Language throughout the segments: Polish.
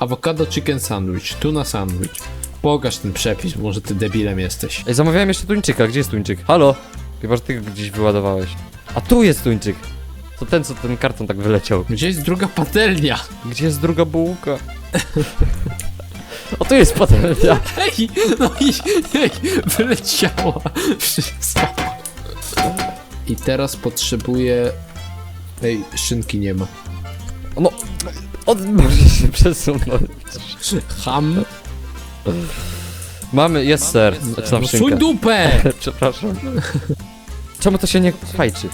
Awokado chicken sandwich, tuna sandwich. Pokaż ten przepis, może ty debilem jesteś. Ej, zamawiałem jeszcze tuńczyka, gdzie jest tuńczyk? Halo? Chyba, że ty go gdzieś wyładowałeś. A tu jest tuńczyk! To ten, co ten karton tak wyleciał. Gdzie jest druga patelnia? Gdzie jest druga bułka? O, tu jest patelnia! Ej, no i ej, wyleciała wszystko. I teraz potrzebuję... Ej, szynki nie ma. Od, może się przesunąć. Ham? Mamy, jest ser. Zaczynam No suj szynkę. dupę! Przepraszam. Czemu to się nie fajczy?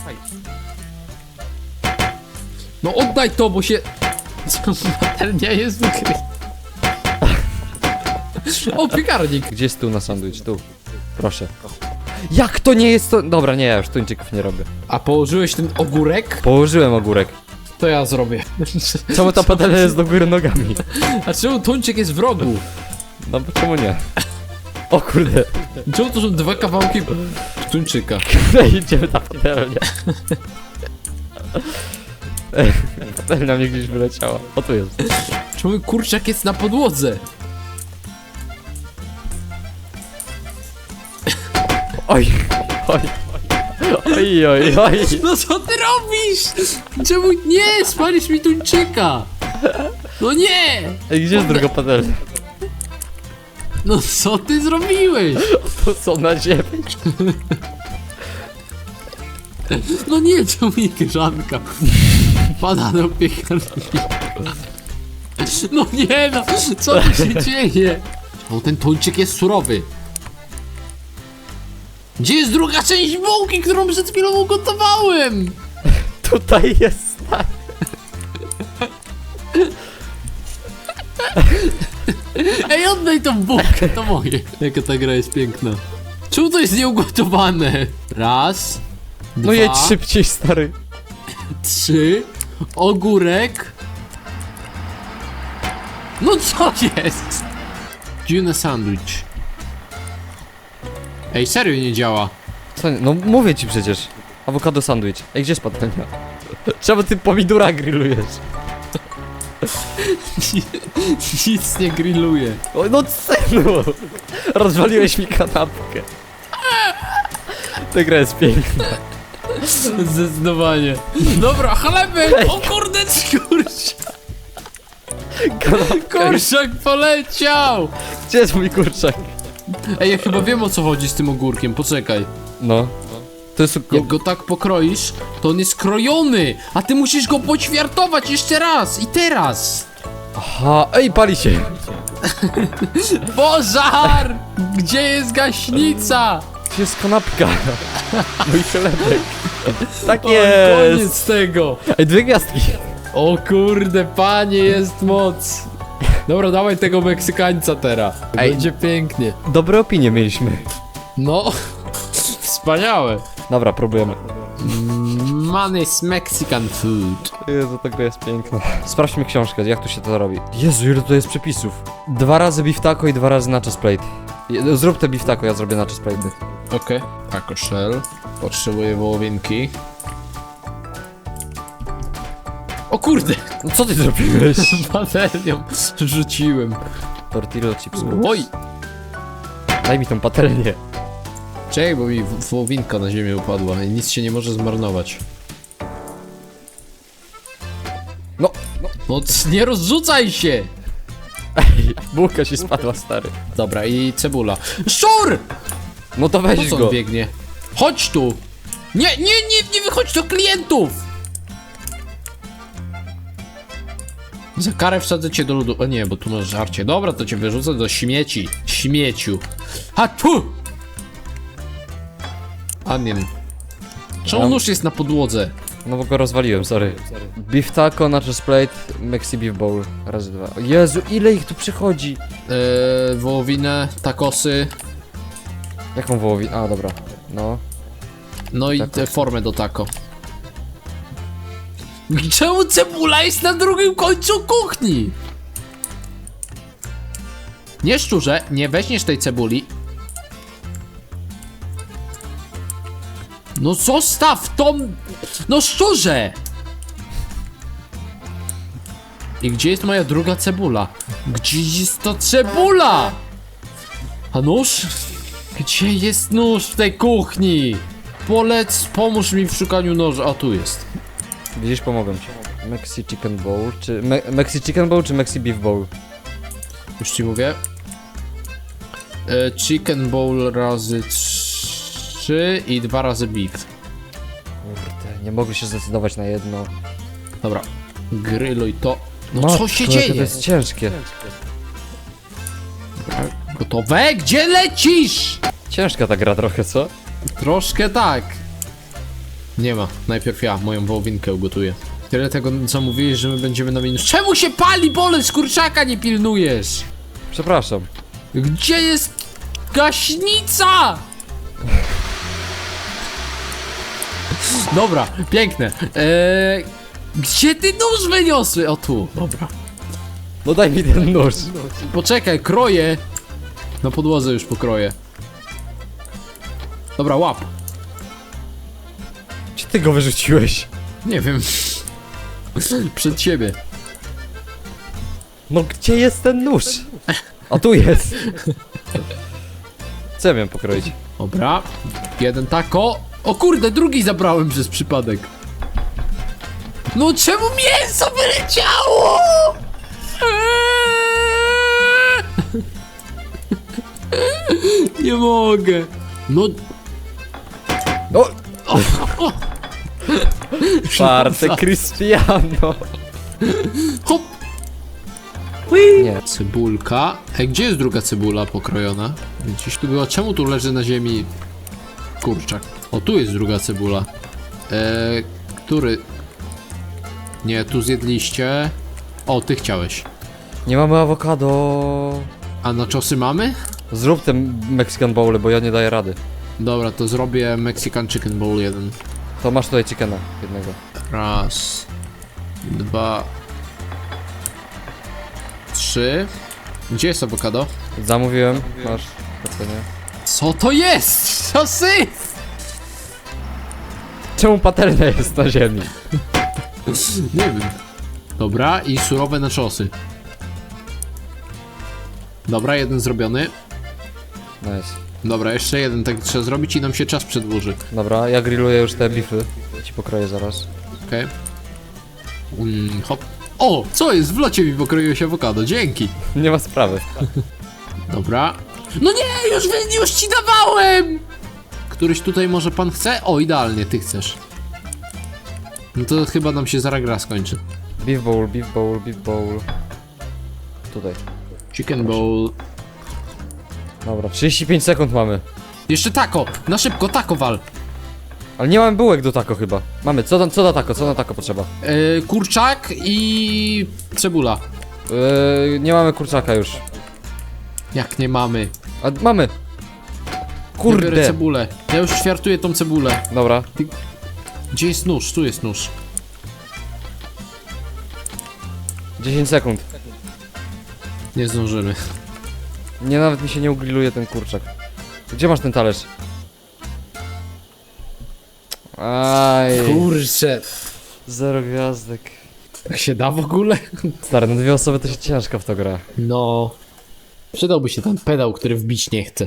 No oddaj to, bo się... Co, patelnia jest wykryta. O, piekarnik. Gdzie jest tu na sandwich? Tu. Proszę. Jak to nie jest to? Dobra, nie, ja już tuńczyków nie robię. A położyłeś ten ogórek? Położyłem ogórek. To ja zrobię. Czemu ta patelnia jest do góry nogami? A czemu tuńczyk jest w rogu? No bo czemu nie? O kurde. Czemu to są dwa kawałki tuńczyka? Idziemy na patelnię. Patelnia mi gdzieś wyleciała. O tu jest. Czemu kurczak jest na podłodze? Oj, oj. Oj, oj, oj. No co ty robisz? Czemu nie? Spalisz mi tuńczyka! No nie! Ej, gdzie jest druga patelnia? No co ty zrobiłeś? To są na ziemi. No nie, czemu mi grzanka pada do piekarnika? No nie no, co tu się dzieje? No ten tuńczyk jest surowy. Gdzie jest druga część bułki, którą przed chwilą ugotowałem? Tutaj jest. tak. Ej, oddaj tą bułkę, to moje. Jaka ta gra jest piękna. Czemu to jest nieugotowane? Raz, dwa, No jedź szybciej, stary. trzy, ogórek. No co jest? Tuna sandwich. Ej, serio nie działa. Co, no mówię ci przecież. Awokado sandwich. Ej, gdzie jest patelnia? Czemu ty pomidora grillujesz? Nic nie grilluje. O, no cenu! Rozwaliłeś mi kanapkę. Ta gra jest piękna. Zdecydowanie. Dobra, chleby! O kurde, kurczak! Kanapka. Kurczak poleciał! Gdzie jest mój kurczak? Ej, ja chyba wiem o co chodzi z tym ogórkiem, poczekaj. No. To jest... Jak go tak pokroisz, to on jest krojony, a ty musisz go poćwiartować jeszcze raz i teraz. Aha, ej, pali się. Pożar! Gdzie jest gaśnica? Gdzie jest kanapka? Mój chlebek. Tak O, jest. koniec tego. Ej, dwie gwiazdki. O kurde, panie, jest moc. Dobra, dawaj tego Meksykańca teraz. Ej. Będzie pięknie. Dobre opinie mieliśmy. No, wspaniałe. Dobra, próbujemy. Man is Mexican food. Jezu, gra jest piękna. Sprawdźmy książkę, jak tu się to robi. Jezu, ile to jest przepisów. Dwa razy beef taco i dwa razy nachos plate. Je- Zrób te beef taco, ja zrobię nachos plate. Okej. Taco shell. Potrzebuję wołowinki. O kurde! No co ty zrobiłeś? Patelnią rzuciłem. Tortilla chips. Oj! Daj mi tą patelnię. Czekaj, bo mi w- wołowinka na ziemię upadła i nic się nie może zmarnować. No, No c- nie rozrzucaj się! ej, bułka się spadła, stary. Dobra, i cebula. Szczur! No to Po weź co go. on biegnie? Chodź tu! Nie, nie, nie, nie wychodź do klientów! Za karę wsadzę cię do lodu. O nie, bo tu masz żarcie. Dobra, to cię wyrzucę do śmieci. Śmieciu. A tu! Onion. Czemu Mam- nóż jest na podłodze? No bo go rozwaliłem, sorry. Beef taco, nachos plate, Mexi beef bowl. Raz, dwa. O Jezu, ile ich tu przychodzi? Eee, wołowinę, takosy, Jaką wołowi? A, dobra. No. no i tę formę do taco. Czemu cebula jest na drugim końcu kuchni? Nie szczurze, nie weźmiesz tej cebuli. No zostaw tą... No szczurze! I gdzie jest moja druga cebula? Gdzie jest ta cebula? A nóż? Gdzie jest nóż w tej kuchni? Polec, pomóż mi w szukaniu noża. A tu jest. Widzisz, pomogę ci. Mexi Chicken Bowl, czy... Me Mexi Chicken Bowl, czy Mexi Beef Bowl? Już ci mówię. E, chicken bowl razy 3 i dwa razy beef. Kurde, nie mogę się zdecydować na jedno. Dobra. Gryluj to. No Matko, co się dzieje? To jest ciężkie. Gotowe? Gdzie lecisz? Ciężka ta gra trochę, co? Troszkę tak. Nie ma. Najpierw ja moją wołowinkę ugotuję. Tyle tego, co mówiłeś, że my będziemy na minus. Czemu się pali bolec? Kurczaka nie pilnujesz. Przepraszam. Gdzie jest gaśnica? Dobra, piękne. Eee, gdzie ty nóż wyniosły? O tu, dobra. No daj mi ten nóż. Poczekaj, kroję. Na podłodze już pokroję. Dobra, łap. Ty go wyrzuciłeś? Nie wiem. Przed siebie. No gdzie jest ten nóż? A tu jest. Co ja miałem pokroić? Dobra, jeden tako. O kurde, drugi zabrałem przez przypadek. No czemu mięso wyleciało? Eee! Nie mogę. No, No! Czwarte Cristiano. hop. Nie. Cebulka. Ej, gdzie jest druga cebula pokrojona? Gdzieś tu była. Czemu tu leży na ziemi kurczak? O, tu jest druga cebula. Eee, który? Nie, tu zjedliście. O, ty chciałeś. Nie mamy awokado. A na czosy mamy? Zrób ten Mexican Bowl, bo ja nie daję rady. Dobra, to zrobię Mexican Chicken Bowl jeden. To masz tutaj chickena jednego. Raz, dwa, trzy. Gdzie jest awokado? Zamówiłem. Masz. To nie. Co to jest? Czosy! Czemu patelnia jest na ziemi? Nie wiem. Dobra, i surowe naczosy. Dobra, jeden zrobiony. Nice. Dobra, jeszcze jeden tak trzeba zrobić i nam się czas przedłuży. Dobra, ja grilluję już te bify. Ci pokroję zaraz. Okej. Mm, hop. O, co jest? W locie mi pokroiło się awokado, dzięki. Nie ma sprawy. Dobra. No nie, już, wy- już ci dawałem! Któryś tutaj może pan chce? O, idealnie, ty chcesz. No to chyba nam się zaraz gra skończy. Beef bowl, beef bowl, beef bowl. Tutaj. Chicken bowl. Dobra, 35 sekund mamy. Jeszcze tako! Na szybko, tako wal! Ale nie mamy bułek do tako chyba. Mamy, co, da- co na tako, co na tako potrzeba? Yy, kurczak i cebula. Yy, nie mamy kurczaka już. Jak nie mamy? A mamy! Ja biorę Kurde! cebulę. Ja już ćwiartuję tą cebulę. Dobra, Gdzie jest nóż? Tu jest nóż. 10 sekund. Nie zdążymy. Nie, nawet mi się nie ugrilluje ten kurczak. Gdzie masz ten talerz? Aj, Kurczę. zero gwiazdek. Tak się da w ogóle? Stary, na dwie osoby to się ciężko w to gra. No. Przydałby się ten pedał, który wbić nie chce.